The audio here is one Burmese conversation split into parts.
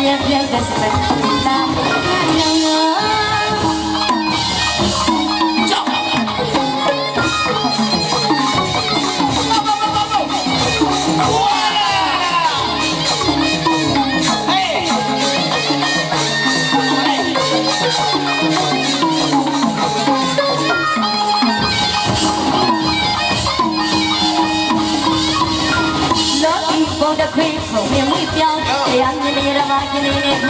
เรื่องเรียองแต่สมัยตาเรื่องเรื่อง Não, não, não.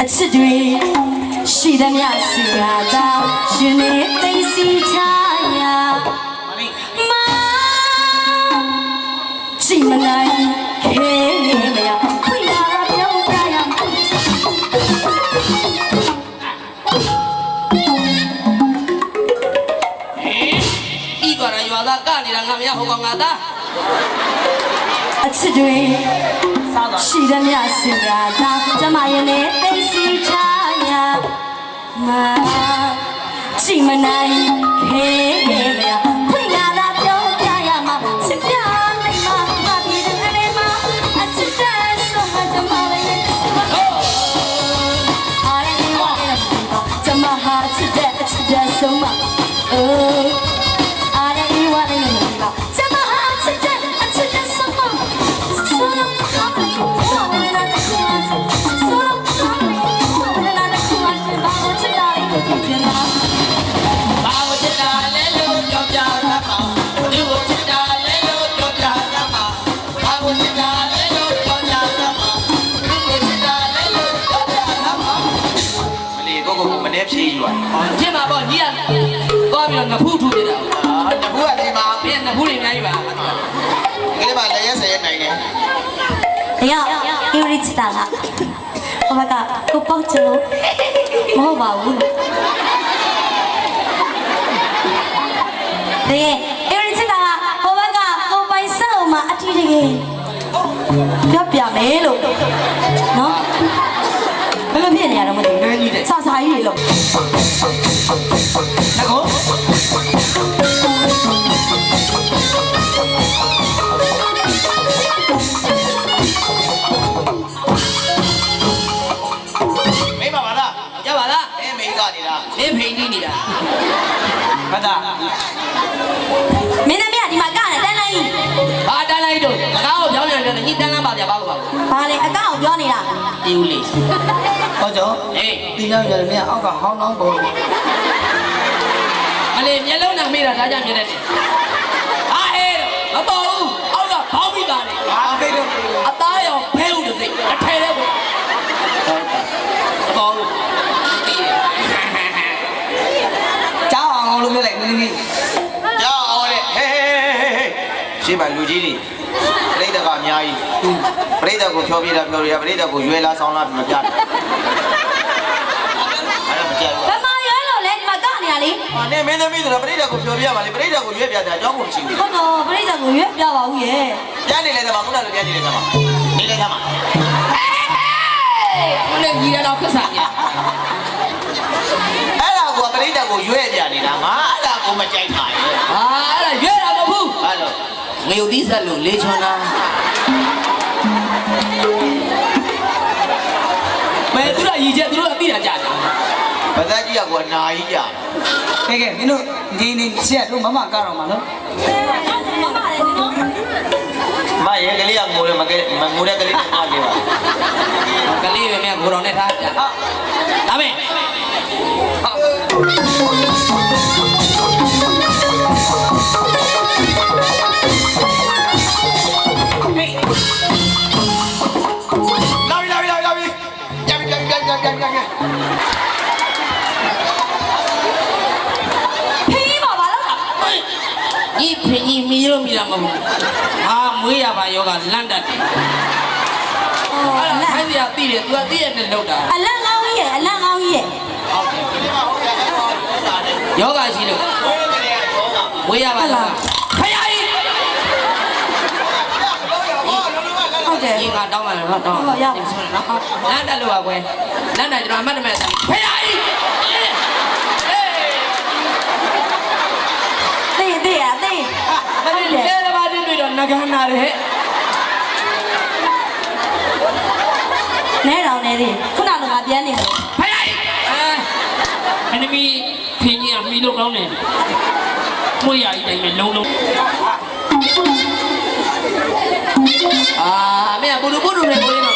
အချစ်တွေရှိသမျှစီရတာရှင်နေသိစီချရာမချိန်မနိုင်ခဲနေမရခွေလာပြောပြရဤတော်ရရွာသားကနေတာငါမရဟောကောင်ငါသား အချစ်တွေရှိသည်မြစင်ရာသာကျမရဲ့နဲ့သိစီချာညာငါချိန်မနိုင်ခေမြ ငဖူးထူးနေတာဟာတဘူးကဒီမှာဘယ်ငဖူးတွေအများကြီးပါဒီမှာလည်းရဆယ်ရနိုင်တယ်။တရားယူရီချတာလား။ဟိုဘက်ကကိုပေါ့ချလို့မဟုတ်ပါဘူးလို့။တရားယူရီချတာကဟိုဘက်ကကိုပိုင်ဆောက်မှာအထီးတကယ်ပြောပြမယ်လို့နော်။ စာစာကြီးတွေလို့ငါကောမိမပါလားရပါလားအဲမိန်းကနေလားမင်းဖိန်ကြီးနေတာဘာသာမင်းသမီး ဘာလဲအကောင့်ပြောနေတာတီဦးလေးဟောကြောအေးဒီနောက်ရတယ်မင်းအောက်ကဟောင်းလောင်းပေါ်မလေးမျက်လုံးနဲ့မေးတာဒါကြောင့်မြင်တတ်တယ်ဟာဟဲ့မပေါ်ဘူးအောက်ကဘောင်းပြီးပါလေဟာသိတော့အသားရောဖဲဦးတစ်စိတ်အထဲတဲ့ကိုမပေါ်ဘူးတီးတယ်ကြားအောင်လို့ပြောလိုက်မင်းသမီးရအောင်လေဟေးဟေးဟေးဟေးရှင်းပါလူကြီးတွေ ပြိတ္တကအများကြီးပြိတ္တကိုဖြောပြတာဖြောပြတာပြိတ္တကိုရွယ်လာဆောင်လာမပြတ်အဲ့ဒါမကြက်ဘယ်မှာရွေးလို့လဲဒီမှာကနေရလေဘူးဟာနေမင်းသမီးဆိုတော့ပြိတ္တကိုဖြောပြပါလေပြိတ္တကိုရွယ်ပြတာအကြောင်းကိုမရှိဘူးဟုတ်တော့ပြိဿကိုရွေးပြပါဦးရဲ့ပြန်နေလေတမခုနလိုပြန်နေလေတမနေလေတမမလေးကြီးရတော့ခက်စားကြီးအဲ့ဒါကိုပြိတ္တကိုရွယ်ပြနေတာငါအဲ့ဒါကိုမကြိုက်တာရဲ့ဟာအဲ့ဒါရွေးတာမဟုတ်ဘူးဟာလို့ ငရုတ်သီးဆက်လို့လေးချွန်တာမဲသူတို့ရည်ချက်သူတို့အသိတာကြားတယ်ဗသက်ကြီးကကိုနာကြီးကြကဲကဲမင်းတို့ဒီနေ့ချက်တို့မမကားတော့မှာနော်မရဲကလေးကငိုတယ်မကဲငိုတဲ့ကလေးကအားလေးပါကလေးပဲမြတ်ကိုတော်နဲ့ထားကြဒါမဲ့လာ ယောဂလန့်တတ်တယ်အော်အဲ့အဒါလန့်ခိုင်းစရာသိတယ် तू ကသိရတဲ့လောက်တာအလန့်ကောင်းကြီးရဲ့အလန့်ကောင်းကြီးရဲ့ဟုတ်တယ်ဒီမှာဟိုရအဲ့တော့လာတယ်ယောဂရှိလို့ဘယ်ကလေးကတော့ကမွေးရပါယောဂဖယားကြီးဟုတ်တယ်ဒီကတောင်းပါတော့တောင်းဟုတ်ပါရောက်ဆွမ်းနော်လန့်တက်လို့ပါကွယ်လန့်တက်ကျွန်တော်အမှတ်တမဲ့ဖယားကြီးအေးသိသိရသိမလေးလဲတပါးတင်းတွေ့တော့ငကန်းနာတယ် ဟဲ့နဲတော်နေသေးခုနကငါပြန်နေတယ်ဖယားကြီးအဲအန်မီဖင်ကြီးကမီလို့ကောင်းတယ်မွေးရကြီးတိုင်းပဲလုံးလုံးအာမင်းကဘူလူဘူလူနဲ့ကိုရင်း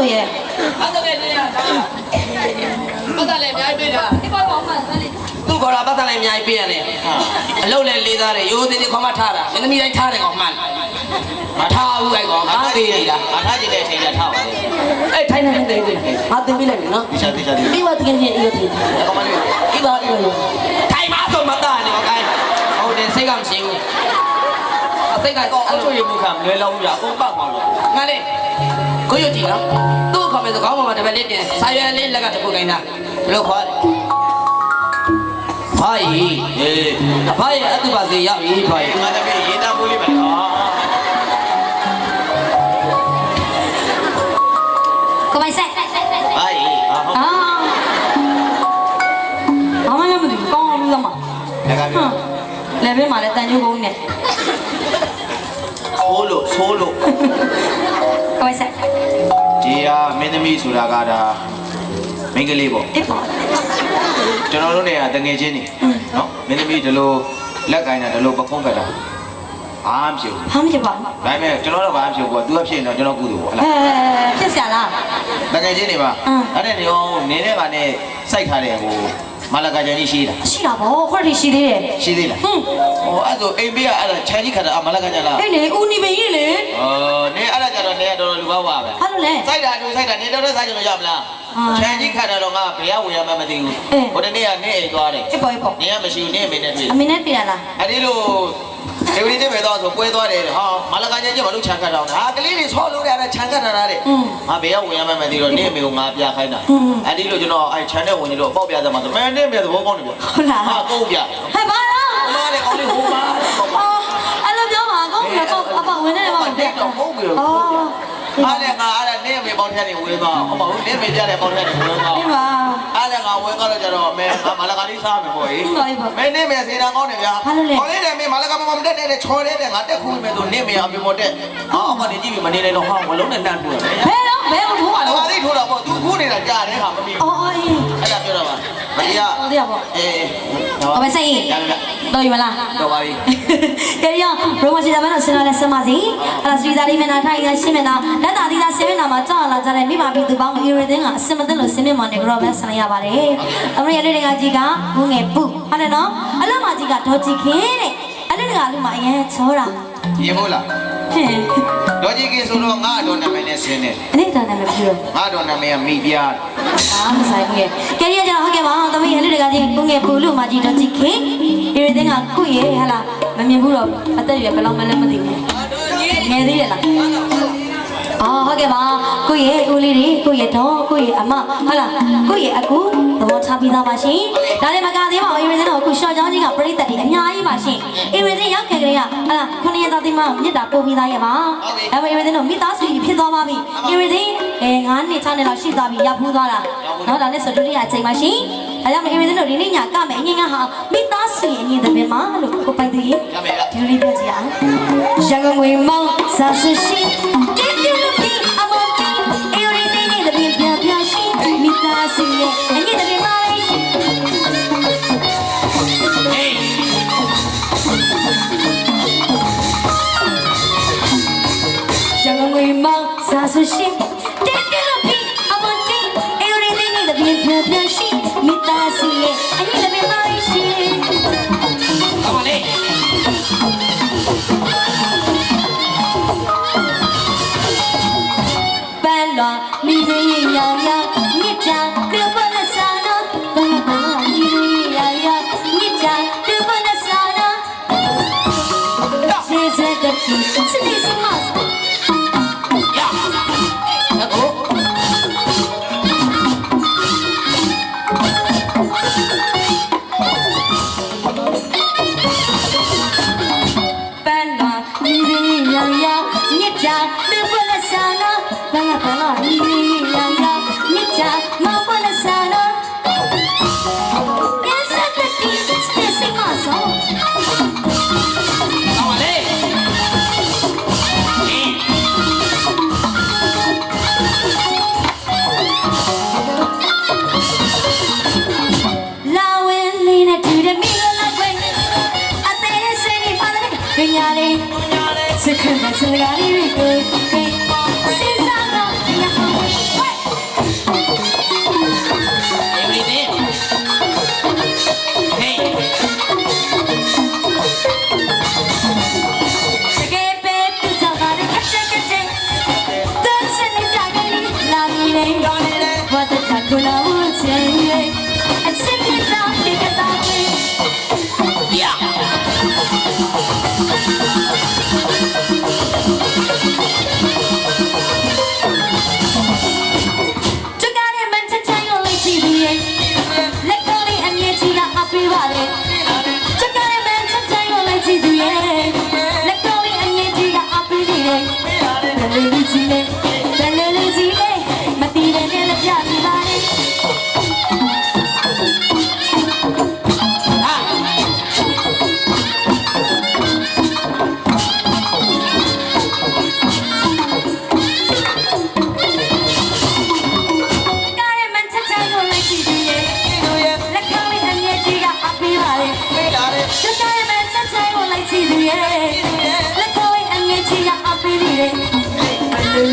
ခေါ်တယ်မခေါ်တဲ့လူရဲ့အဲ့ဒါလည်းနေရတာ။ပတ်သက်လည်းအများကြီးပြေးတာဒီဘောကောင်မှန်တယ်။သူ့ခေါ်တာပတ်သက်လည်းအများကြီးပြေးရတယ်။အလုပ်လည်းလေးသားတယ်ရိုးသေးသေးခေါ်မှထားတာ။မင်းသမီးတိုင်းထားတယ်ကောင်မှန်။မထားဘူးအဲ့ကောင်မသေးရလားအထားကြည့်တဲ့အချိန်ကထားပါလေ။အဲ့ထိုင်းနေတယ်တယ်။ငါတင်ပြလိုက်မယ်နော်ဒီချက်ဒီချက်ဒီ။ဒီဝတ်တကယ်ကြီးအေးသေးတယ်အကောင်မလေး။ဒီပါအေးလို့။ထိုင်းမဆိုမတာနေကောင်။ဟုတ်တယ်စိတ်ကမရှိဘူး။အ စိတ်ကတော့အောအဲ့က်လိုချိုရမှုခံလွယ်လောက်ဘူးရအကုန်ပတ်သွားလို့ငါလေကိုရကြည့်နော်။သူ့ခေါ်မယ်ဆိုခေါင်းပေါ်မှာတပည့်လေးတင်ဆာရွယ်လေးလက်ကတခုခိုင်းတာဘယ်လိုခေါ်လဲ။ဘာကြီးဟေးအဖရဲ့အတုပါစေရပြီဖွာရဲ့ငါတပည့်ရေးသားဖို့လေးပါနော်။ကိုပိုင်ဆက်ဘာကြီးဟာဟုတ်။အာ။ဘာမှလည်းမသိဘူး။ကောင်းအောင်လုပ်ရမှာလက်က။ပြောဟမ်။လေဘင်းမှာလည်းတန်ကျိုးကုန်းနဲ့ ဆိုးလို့ဆိုးလို့ကိုပိုင်ဆက်ဒီဟာမင်းသမီးဆိုတာကဒါမင်းကလေးပေါ့တစ်ပေါ့ကျွန်တော်တို့နေကတငယ်ချင်းနေနော်မင်းသမီးဒီလိုလက်ကင်တာဒီလိုပခုံးကတာအားမဖြစ်ဘူး။ဘာမှမဖြစ်ပါဘူးဒါပေမဲ့ကျွန်တော်တို့ဘာမှမဖြစ်ဘူးကွာ तू ကဖြစ်ရင်တော့ကျွန်တော်ကုသိုလ်ပေါ့ဟ။လားအဲဖြစ်စရာလား တကယ်ချင်းနေပါအင်းအဲ့ဒါနေရောနေတဲ့ကနဲ့စိုက်ထားတဲ့ဟို မလာကကြကြီးရှိတာ။ရှိတာဗောခွက်ထိရှိသေးတယ်ရှိသေးလား။ဟွန်းဟိုအဲ့ဆိုအိမ်ဘေးကအဲ့ဒါခြံကြီးခတ်တာအမလာကကြလား။အဲ့လေဦးနေပင်ကြီးလေအော်နေအဲ့ဒါကြတော့နေရတော်တော်လူပါပါပဲ။ဘာလို့လဲစိုက်တာတူစိုက်တာနေတော့စိုက်ကြလို့ရမလားအာခြံကြီးခတ်တာတော့ငါဘယ်ကဝင်ရမှမသိဘူးအေးဟိုတနေ့ကနေအိမ်သွားတယ်။တစ်ပေါ့တစ်ပေါ့နေရမရှိဘူးနေအမေနဲ့တွေ့။အမေနဲ့ပြရလားအဲ့ဒီလို ဒီဝိနည်းပဲတော့ဆိုပွဲသွားတယ်ဟာမလာကကြကြီးဘာလို့ခြံခတ်တော့ဟာကလေးတွေဆောလို့ရတယ်ခြံခတ်တာတဲ့။อืมငါဘယ်ကဝင်ရမှမသိတော့နေအမေကိုငါပြခိုင်းတာဟွန်းအဲ့ဒီလိုကျွန်တော်အဲ့ခြံနဲ့ဝင်လို့ပေါက်ပြသမှာဆိုမင်းနဲ့ပြသဘောကောင်းတယ်ဗျဟုတ်လားဟာကုန်ပြဟဲ့ဘာလားအမလေးကောင်းလေးဟိုပါအော်အဲ့လိုပြောပါကောင်းပြီကောင်းအပပြီအော် အားလည်းငါအားလည်းနင်းမေပေါင်းထက်နေဝေးသွားဟောမဟုတ်နင်းမေကြတဲ့ပေါင်းထက်နေဝေးသွားဒီပါအားလည်းငါဝေးသွားတော့ကြတော့မဲငါမလာကလေးစားမယ်ပေါ့ဟေးဟုတ်ပါပြီပေါ့မဲနင်းမေစေတာကောင်းတယ်ဗျာဘာလို့လဲခေါ်လေးတယ်မေမလာကမမတက်တဲ့ချော်လေးတဲ့ငါတက်ခုမယ်ဆိုနင်းမေအပြင်မတက်ဟာအမနေကြည့်ပြီးမနေနဲ့တော့ဟာမလုံးနဲ့တန်းထူတယ် ဘယ်တော့ဘယ်ဘူးဟာပါတော့တော့ဟာလေးထိုးတာပေါ့သူခုနေတာကြားတယ်ဟာမပြီးအော်အော်အေးအဲ့ဒါပြောတော့ပါမကြီးကဟုတ်တယ်ပေါ့အေးဟောပဲစိတ်ရပြီတော်ပြီမလားတော့ပါပြီကဲရောဘရောမရှိတာမနော်ဆင်လာလဲဆင်ပါစီအဲ့ဒါစရီသားလေးမျက်နှာထိုင်ရရှင်းမျက်နှာလက်သာသီးသားဆင်မျက်နှာမှာကြောက်လာကြတဲ့မိဘပြည်သူပေါင်းအီရတင်းကအစင်မသိလို့ဆင်မျက်မှောင်နေကြတော့ပဲဆင်ရပါတယ်အမရလေးတွေကကြီးကဘုငယ်ပူဟုတ်တယ်နော်အလမကြီးကဒေါ်ကြီးခင်တဲ့အလေးတွေကလူမအရင်ချောတာရေမို့လား ဟင်ဒေါ်ကြီးကဆိုတော့ငါတော့နာမည်နဲ့ဆင်းနေအနေတန်တယ်မပြူငါတော့နာမည်ကမိပြားအာမဆိုင်ဘူးရဲ့ကဲရကြတော့ဟုတ်ကဲ့ပါသမီးအလေးတွေကကြီးဘုငယ်ပူလူမကြီးဒေါ်ကြီးခင်အီရတင်းကကုရဲ့ဟလာမမြင်ဘူးတော့အသက်ရွယ်ဘယ်လောက်မှလည်းမသိဘူးငယ်သေးတယ်လားအော်ဟုတ်ကဲ့ပါကိုယ့်ရဲ့ဦးလေးတွေကိုယ့်ရဲ့တော့ကိုယ့်ရဲ့အမဟုတ်လားကိုယ့်ရဲ့အကူသဘောထားပြီးသားပါရှင်ဒါလည်းမက သေးပါဘူးအေရီစင်တော့အခုရှော့ချောင်းကြီးကပြိတ္တတွေအများကြီးပါရှင်အေရီစင်ရောက်ခဲ့ကြရဟလားခုနှစ်ရက်သားသိမမြစ်တာပို့ပြီးသားရဲ့ပါဒါပေမဲ့အေရီစင်တော့မိသားစုကြီးဖြစ်သွားပါပြီအေရီစင်အဲ9နှစ်6နှစ်လောက်ရှိသွားပြီရောက်ဖူးသွားတာနော်ဒါနဲ့ဆိုဒုတိယအချိန်ပါရှင်အဲကြောင့်အေရီစင်တို့ဒီနေ့ညကမယ်အငင်းကဟာမိသားစုရဲ့အငင်းတဲ့ပင်မှာလို့ကိုပိုက်သူကြီးရမယ်လားဒီလိုလေးပြောကြည့်အောင်ရန်ကုန်ငွေမောင်းစားစရှိတင်းတင်းလို့ဒီအမောင်တီအေရီတင်းနေတပင်ပြပြရှိမိသားစုရဲ့အငိတပင်ပါလေး င်းစားစရှိတင်းတင်းလို့ဒီအမောင်တီအေရီတင်းနေတပင်ပြပြရှိ ပါတဲ့ပညာလေးစခန်းစကားလေးတွေကို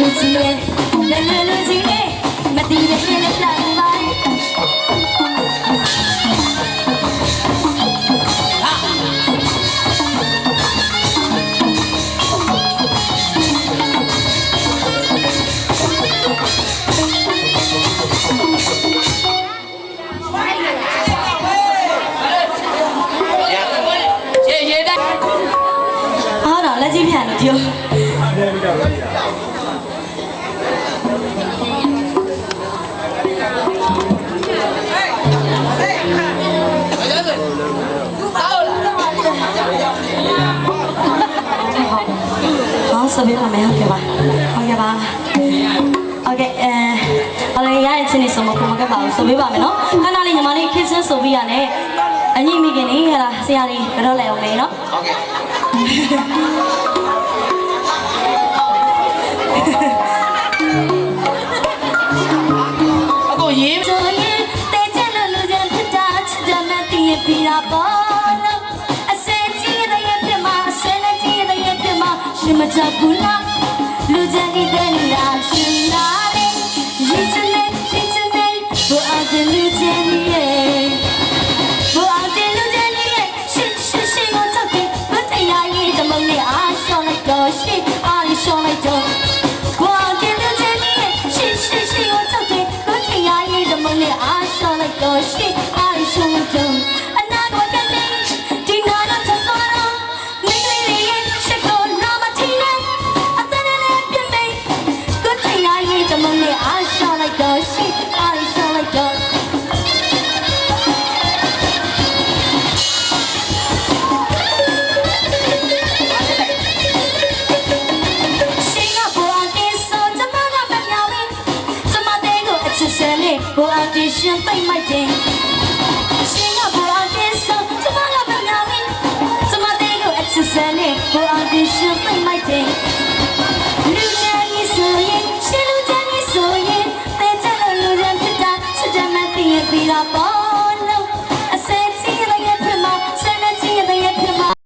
ဘယ်လိုလုပ်ကြည့်လဲဘယ် ဆိုပေးပါမယ်ဟုတ်ကဲ့ပါဟုတ်ကဲ့ပါဟုတ်ကဲ့အဲအလေးရရဲ့ချင်းနေဆုံးမဖို့မကပါဘူးဆိုပေးပါမယ်နော်ခဏလေးညီမလေးခစ်စင်းဆိုပေးရနဲ့အညီမိခင်နေဟဲ့လားဆရာလေးဘယ်တော့လဲအောင်လဲနော်ဟုတ်ကဲ့အကိုရေး ပြာ ရှင်မချဘူးလားလူချင်ကြီးတဲ့နေတာရှင်လာလေရစ်ချင်နေရစ်ချင်နေဘောအတဲ့လူချင်ရဲ့ဘောအတဲ့လူချ you think my king